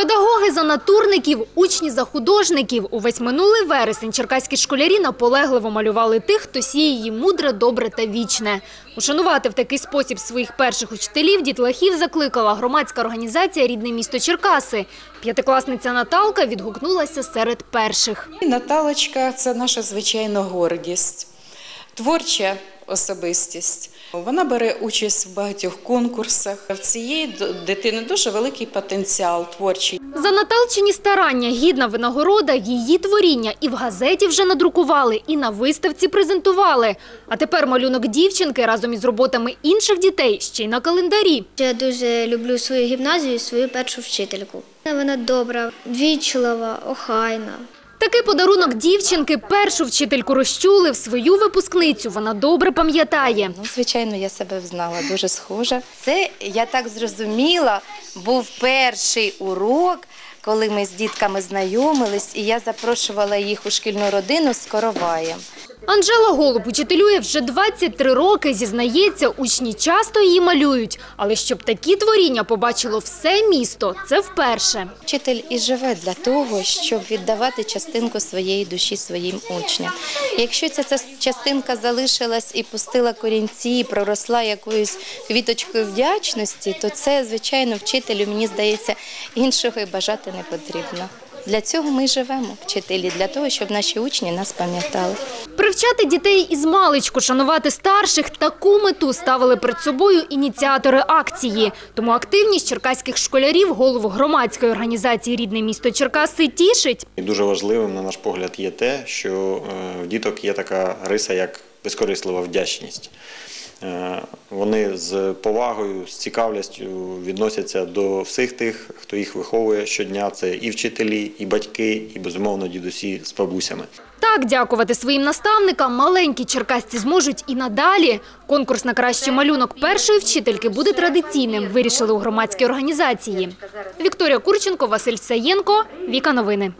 Педагоги за натурників, учні за художників. Увесь минулий вересень черкаські школярі наполегливо малювали тих, хто сіє її мудре, добре та вічне. Ушанувати в такий спосіб своїх перших учителів дітлахів закликала громадська організація «Рідне місто Черкаси». П'ятикласниця Наталка відгукнулася серед перших. Наталочка це наша звичайна гордість, творча особистість. Вона бере участь в багатьох конкурсах. В цієї дитини дуже великий потенціал творчий. За Наталчині старання гідна винагорода її творіння і в газеті вже надрукували, і на виставці презентували. А тепер малюнок дівчинки разом із роботами інших дітей ще й на календарі. Я дуже люблю свою гімназію і свою першу вчительку. Вона добра, вічлива, охайна. Такий подарунок дівчинки першу вчительку розчулив, свою випускницю вона добре пам'ятає. Ну, звичайно, я себе взнала дуже схожа. Це я так зрозуміла, був перший урок, коли ми з дітками знайомились, і я запрошувала їх у шкільну родину з короваєм. Анжела Голуб учителює вже 23 роки. Зізнається, учні часто її малюють. Але щоб такі творіння побачило все місто, це вперше. Вчитель і живе для того, щоб віддавати частинку своєї душі своїм учням. Якщо ця, ця частинка залишилась і пустила корінці, і проросла якоюсь квіточкою вдячності, то це, звичайно, вчителю, мені здається, іншого і бажати не потрібно. Для цього ми живемо, вчителі, для того, щоб наші учні нас пам'ятали. Привчати дітей із маличку шанувати старших – таку мету ставили перед собою ініціатори акції. Тому активність черкаських школярів голову громадської організації «Рідне місто Черкаси» тішить. І дуже важливим, на наш погляд, є те, що е, в діток є така риса, як безкорислива вдячність. Е, Вони з повагою, з цікавістю відносяться до всіх тих, хто їх виховує щодня. Це і вчителі, і батьки, і безумовно дідусі з бабусями. Так, дякувати своїм наставникам маленькі черкасці зможуть і надалі. Конкурс на кращий малюнок першої вчительки буде традиційним, вирішили у громадській організації. Вікторія Курченко, Василь Саєнко, Віка Новини.